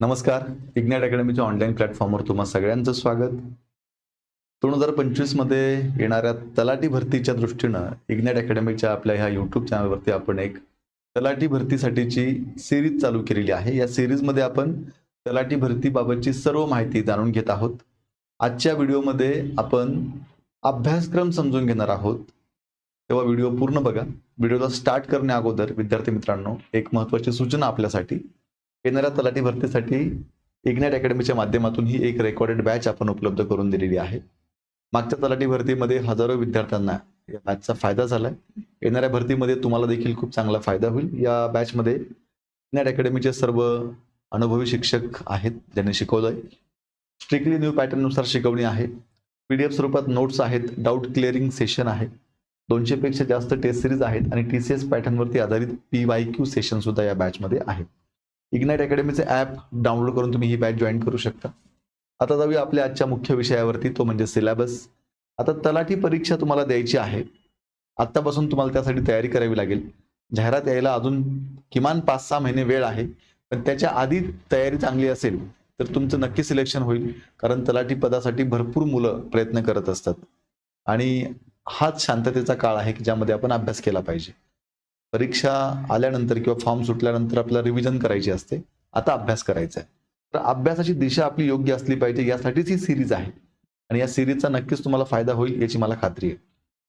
नमस्कार. Ignite अकॅडमीच्या online प्लॅटफॉर्मवर तुम्हा सगळ्यांचं स्वागत. दोन हजार पंचवीसमध्ये येणाऱ्या तलाठी भरतीच्या दृष्टीनं इग्नाइट अकॅडमीच्या आपल्या ह्या यूट्यूब चॅनलवरती आपण एक तलाठी भरतीसाठीची सिरीज चालू केलेली आहे. या सिरीजमध्ये आपण तलाठी भरतीबाबतची सर्व माहिती जाणून घेत आहोत. आजच्या व्हिडिओमध्ये आपण अभ्यासक्रम समजून घेणार आहोत. तेव्हा व्हिडिओ पूर्ण बघा. व्हिडिओला स्टार्ट करण्या अगोदर विद्यार्थी मित्रांनो एक महत्त्वाची सूचना आपल्यासाठी. येणाऱ्या तलाठी भरतीसाठी इग्नाइट अकॅडमीच्या माध्यमातून ही एक रेकॉर्डेड बॅच आपण उपलब्ध करून दिलेली आहे. मागच्या तलाठी भरतीमध्ये हजारो विद्यार्थ्यांना या बॅचचा फायदा झाला आहे येणाऱ्या भरतीमध्ये तुम्हाला देखील खूप चांगला फायदा होईल. या बॅचमध्ये इग्नाइट अकॅडमीचे सर्व अनुभवी शिक्षक आहेत ज्यांनी आहे स्ट्रिक्टली न्यू पॅटर्ननुसार शिकवणी आहे. पी डी एफ स्वरूपात नोट्स आहेत डाऊट क्लिअरिंग सेशन आहे. दोनशेपेक्षा जास्त टेस्ट सिरीज आहेत आणि टी सी एस पॅटर्नवरती आधारित पी वाय क्यू सेशन सुद्धा या बॅचमध्ये आहेत. इग्नाइट अकॅडमीचे ॲप डाउनलोड करून तुम्ही ही बॅच जॉईन करू शकता. आता जाऊया आपल्या आजच्या मुख्य विषयावरती तो म्हणजे सिलेबस आता तलाठी परीक्षा तुम्हाला द्यायची आहे. आत्तापासून तुम्हाला त्यासाठी तयारी करावी लागेल. जाहिरात यायला अजून किमान पाच सहा महिने वेळ आहे पण त्याच्या आधी तयारी चांगली असेल तर तुमचं नक्की सिलेक्शन होईल कारण तलाठी पदासाठी भरपूर मुलं प्रयत्न करत असतात. आणि हाच शांततेचा काळ आहे की ज्यामध्ये आपण अभ्यास केला पाहिजे. परीक्षा आल्यानंतर किंवा फॉर्म सुटल्यानंतर आपल्याला रिव्हिजन करायची असते. आता अभ्यास करायचा आहे. तर अभ्यासाची दिशा आपली योग्य असली पाहिजे यासाठीच ही सिरीज आहे. आणि या सिरीजचा नक्कीच तुम्हाला फायदा होईल याची मला खात्री आहे.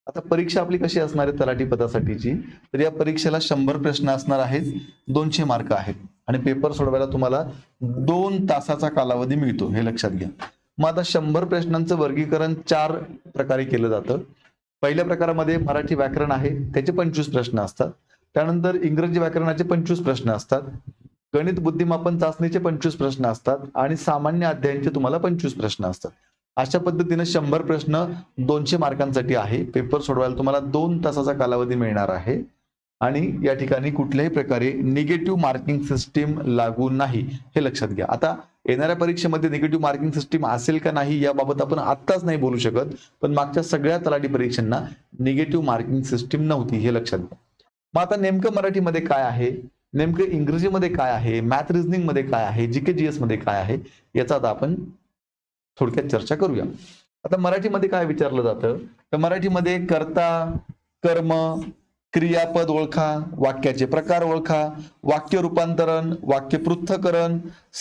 आता परीक्षा आपली कशी असणार आहे तलाठी पदासाठीची? तर या परीक्षेला शंभर प्रश्न असणार आहेत. दोनशे मार्क आहेत. आणि पेपर सोडवायला तुम्हाला दोन तासाचा कालावधी मिळतो हे लक्षात घ्या. मग आता शंभर प्रश्नांचं वर्गीकरण चार प्रकारे केलं जातं. पहिल्या प्रकारामध्ये मराठी व्याकरण आहे. त्याचे पंचवीस प्रश्न असतात. त्यानंतर इंग्रजी व्याकरणाचे पंचवीस प्रश्न असतात. गणित बुद्धिमापन चाचणीचे पंचवीस प्रश्न असतात. आणि सामान्य अध्यायांचे तुम्हाला पंचवीस प्रश्न असतात. अशा पद्धतीने शंभर प्रश्न दोनशे मार्कांसाठी आहे. पेपर सोडवायला तुम्हाला दोन तासाचा कालावधी मिळणार आहे. आणि या ठिकाणी कुठल्याही प्रकारे निगेटिव्ह मार्किंग सिस्टीम लागू नाही हे लक्षात घ्या. आता येणाऱ्या परीक्षेमध्ये निगेटिव्ह मार्किंग सिस्टीम असेल का नाही याबाबत आपण आत्ताच नाही बोलू शकत. पण मागच्या सगळ्या तलाठी परीक्षांना निगेटिव्ह मार्किंग सिस्टीम नव्हती हे लक्षात घ्या. मग आता नेमकं मराठीमध्ये काय आहे? नेमकं इंग्रजीमध्ये काय आहे? मॅथ रिझनिंगमध्ये काय आहे? जी के जी एसमध्ये काय आहे? याचा आता आपण थोडक्यात चर्चा करूया. आता मराठीमध्ये काय विचारलं जातं? तर मराठीमध्ये कर्ता कर्म क्रियापद ओळखा वाक्याचे प्रकार ओळखा वाक्य रूपांतरण वाक्य पृथ्थकरण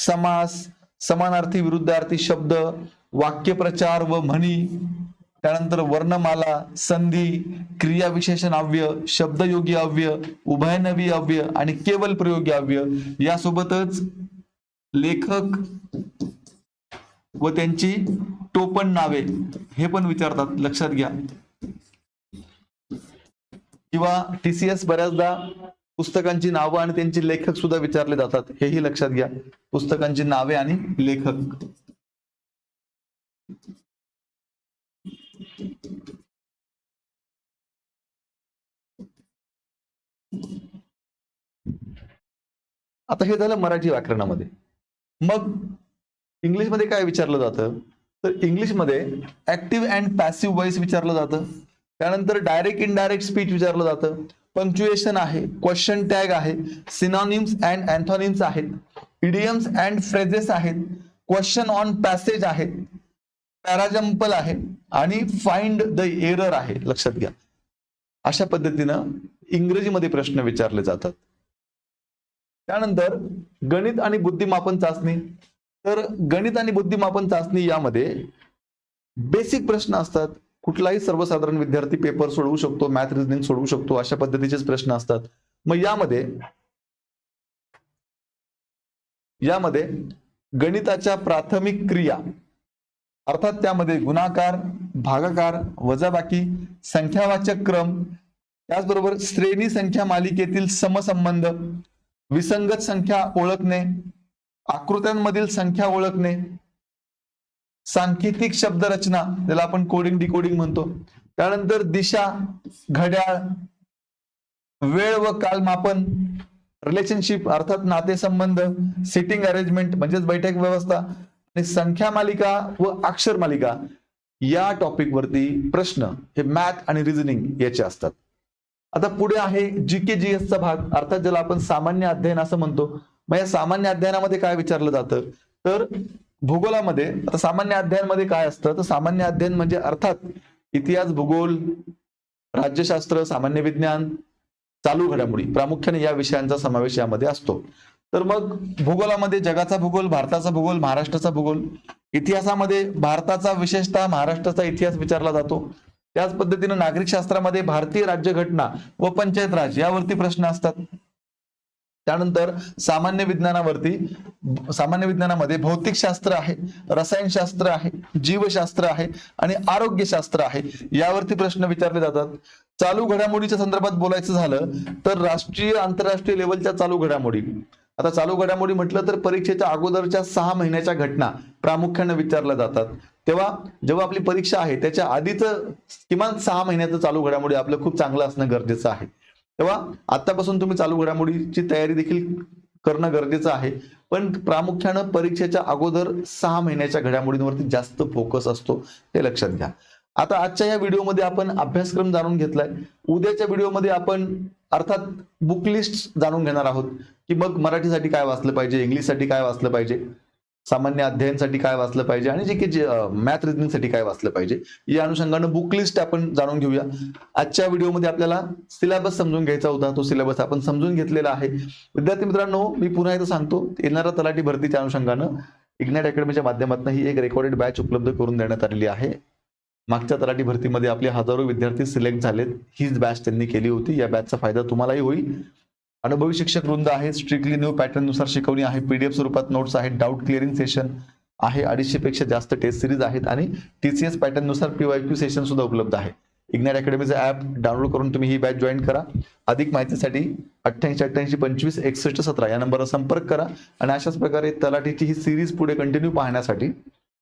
समास समानार्थी विरुद्धार्थी शब्द वाक्यप्रचार व म्हणी त्यानंतर वर्णमाला संधी क्रियाविशेषण अव्यय शब्दयोगी अव्यय उभयनवी अव्यय आणि केवल प्रयोगी अव्यय यासोबतच लेखक व त्यांची टोपण नावे हे पण विचारतात. लक्षात घ्या. किंवा टीसीएस बऱ्याचदा पुस्तकांची नावं आणि त्यांचे लेखक सुद्धा विचारले जातात. हेही लक्षात घ्या. पुस्तकांची नावे आणि लेखक. आता हे झालं मराठी व्याकरणामध्ये. मग इंग्लिशमध्ये काय विचारलं जातं? तर इंग्लिशमध्ये ऍक्टिव्ह अँड पॅसिव्ह व्हॉइस विचारलं जातं. त्यानंतर डायरेक्ट इनडायरेक्ट स्पीच विचारलं जातं. पंक्च्युएशन आहे क्वेश्चन टॅग आहे सिनॉनिम्स अँड अँथॉनिम्स आहेत इडियम्स अँड फ्रेजेस आहेत क्वेश्चन ऑन पॅसेज आहेत पॅराजम्पल आहे आणि फाइंड द एरर आहे. लक्षात घ्या. अशा पद्धतीनं इंग्रजीमध्ये प्रश्न विचारले जातात. त्यानंतर गणित आणि बुद्धिमापन चाचणी. तर गणित आणि बुद्धिमापन चाचणी यामध्ये बेसिक प्रश्न असतात. कुठलाही सर्वसाधारण विद्यार्थी पेपर सोडवू शकतो मॅथ रिजनिंग सोडवू शकतो अशा पद्धतीचेच प्रश्न असतात. मग यामध्ये यामध्ये गणिताच्या प्राथमिक क्रिया अर्थात त्यामध्ये गुणाकार भागाकार वजाबाकी संख्यावाचक क्रम त्याचबरोबर श्रेणी संख्या मालिकेतील समसंबंध विसंगत संख्या ओळखणे आकृत्यांमधील संख्या ओळखणे सांकेतिक शब्दरचना ज्याला आपण कोडिंग डिकोडिंग म्हणतो. त्यानंतर दिशा घड्याळ वेळ व कालमापन रिलेशनशिप अर्थात नातेसंबंध सिटिंग अरेंजमेंट म्हणजेच बैठक व्यवस्था आणि संख्या मालिका व अक्षर मालिका या टॉपिक वरती प्रश्न हे मॅथ आणि रिझनिंग याचे असतात. आता पुढे आहे जी के जी एसचा भाग. अर्थात ज्याला आपण सामान्य अध्ययन असं म्हणतो. मग या सामान्य अध्ययनामध्ये काय विचारलं जातं? तर भूगोलामध्ये आता सामान्य अध्ययनमध्ये काय असतं? तर सामान्य अध्ययन म्हणजे अर्थात इतिहास भूगोल राज्यशास्त्र सामान्य विज्ञान चालू घडामोडी. प्रामुख्याने या विषयांचा समावेश यामध्ये असतो. तर मग भूगोलामध्ये जगाचा भूगोल भारताचा भूगोल महाराष्ट्राचा भूगोल इतिहासामध्ये भारताचा विशेषतः महाराष्ट्राचा इतिहास विचारला जातो. त्याच पद्धतीनं नागरिक शास्त्रामध्ये भारतीय राज्यघटना व पंचायत राज यावरती प्रश्न असतात. त्यानंतर सामान्य विज्ञानावरती सामान्य विज्ञानामध्ये भौतिकशास्त्र आहे रसायनशास्त्र आहे जीवशास्त्र आहे आणि आरोग्यशास्त्र आहे यावरती प्रश्न विचारले जातात. चालू घडामोडीच्या संदर्भात बोलायचं झालं तर राष्ट्रीय आंतरराष्ट्रीय लेवलच्या चालू घडामोडी. आता चालू घडामोडी म्हटलं तर परीक्षेच्या अगोदरच्या सहा महिन्याच्या घटना प्रामुख्याने विचारल्या जातात. तेव्हा जेव्हा आपली परीक्षा आहे त्याच्या आधीच किमान सहा महिन्याचं चालू घडामोडी आपलं खूप चांगलं असणं गरजेचं आहे. तेव्हा आतापासून तुम्ही चालू घडामोडीची तयारी देखील करणं गरजेचं आहे. पण प्रामुख्यानं परीक्षेच्या अगोदर सहा महिन्याच्या घडामोडींवरती जास्त फोकस असतो ते लक्षात घ्या. आता आजच्या या व्हिडिओमध्ये आपण अभ्यासक्रम जाणून घेतलाय. उद्याच्या व्हिडिओमध्ये आपण अर्थात बुक लिस्ट जाणून घेणार आहोत की मग मराठीसाठी काय वाचलं पाहिजे इंग्लिशसाठी काय वाचलं पाहिजे सामान्य अध्ययनसाठी काय वाचलं पाहिजे आणि जे की जे मॅथ रिजनिंगसाठी काय वाचलं पाहिजे या अनुषंगानं बुक लिस्ट आपण जाणून घेऊया. आजच्या व्हिडिओमध्ये आपल्याला सिलेबस समजून घ्यायचा होता तो सिलेबस आपण समजून घेतलेला आहे. विद्यार्थी मित्रांनो मी पुन्हा एकदा सांगतो येणाऱ्या तलाठी भरतीच्या अनुषंगानं इग्नॅट अकॅडमीच्या माध्यमातून ही एक रेकॉर्डेड बॅच उपलब्ध करून देण्यात आलेली आहे. मागच्या तलाठी भरतीमध्ये आपले हजारो विद्यार्थी सिलेक्ट झालेत. हीच बॅच त्यांनी केली होती. या बॅचचा फायदा तुम्हालाही होईल. अनुभवी शिक्षक वृंद आहे स्ट्रिक्टली न्यू पॅटर्ननुसार शिकवणी आहे. पीडीएफ स्वरूपात नोट्स आहेत. डाऊट क्लिअरिंग सेशन आहे. अडीचशे पेक्षा जास्त टेस्ट सिरीज आहेत. आणि टीसीएस पॅटर्ननुसार पीवायक्यू सेशन सुद्धा उपलब्ध आहे. इग्नाइट अकॅडमीचं ऍप डाउनलोड करून तुम्ही ही बॅच जॉईन करा. अधिक माहितीसाठी अठ्ठ्याऐंशी अठ्ठ्याऐंशी पंचवीस एकसष्ट सतरा या नंबरवर संपर्क करा. आणि अशाच प्रकारे तलाठीची ही सिरीज पुढे कंटिन्यू पाहण्यासाठी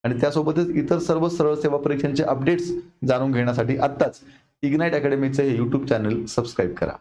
आणि त्यासोबतच इतर सर्व सरळ सेवा परीक्षांचे अपडेट्स जाणून घेण्यासाठी आत्ताच इग्नाइट अकॅडमीचे हे यूट्यूब चॅनल सबस्क्राईब करा.